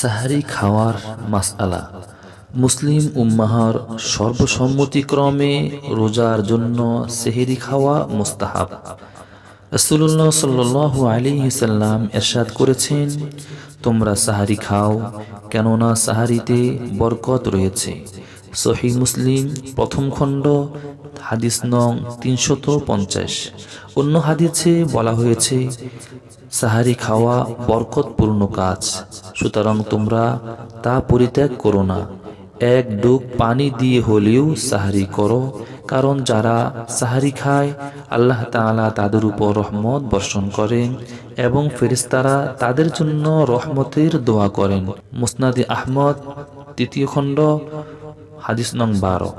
সাহারি খাওয়ার মাসআলা। মুসলিম উম্মাহার সর্বসম্মতিক্রমে রোজার জন্য সেহেরি খাওয়া মুস্তাহাব। রসুল্লাহ সাল্লু আলী সাল্লাম এরশাদ করেছেন, তোমরা সাহারি খাও, কেননা সাহারিতে বরকত রয়েছে। সহি মুসলিম প্রথম খণ্ড, হাদিস নং তিনশত পঞ্চাশ। অন্য হাদিসে বলা হয়েছে সাহারি খাওয়া বরকতপূর্ণ কাজ। সুতরাং তোমরা তা পরিত্যাগ করো না। এক ডুব পানি দিয়ে হলেও সাহারি করো, কারণ যারা সাহারি খায়, আল্লাহ তাআলা তাদের উপর রহমত বর্ষণ করেন এবং ফেরিস্তারা তাদের জন্য রহমতের দোয়া করেন। মুসনাদি আহমদ, তৃতীয় খণ্ড, হাদিস নং বারো।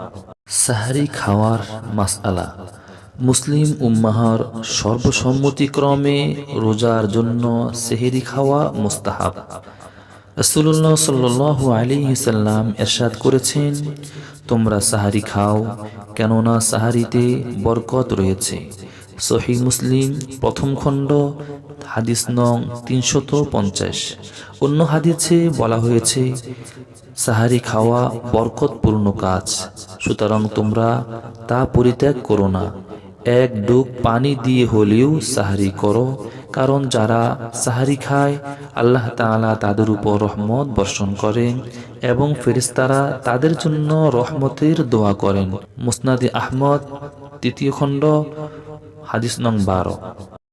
সাহারি খাওয়ার মাসআলা। মুসলিম উম্মাহার সর্বসম্মতিক্রমে রোজার জন্য সেহেরি খাওয়া মুস্তাহাব। রসুল্লাহ সাল্লু আলী সাল্লাম এরশাদ করেছেন, তোমরা সাহারি খাও, কেননা সাহারিতে বরকত রয়েছে। সহি মুসলিম প্রথম খণ্ড, হাদিস নং তিনশত পঞ্চাশ। অন্য হাদিসে বলা হয়েছে, সাহারি খাওয়া বরকতপূর্ণ কাজ, সুতরাং তোমরা তা পরিত্যাগ করো না। এক ডুব পানি দিয়ে হলেও সাহারি করো, কারণ যারা সাহারি খায়, আল্লাহ তালা তাদের উপর রহমত বর্ষণ করেন এবং ফেরিস্তারা তাদের জন্য রহমতের দোয়া করেন। মুসনাদি আহমদ, তৃতীয় খণ্ড, হাদিস নং বারো।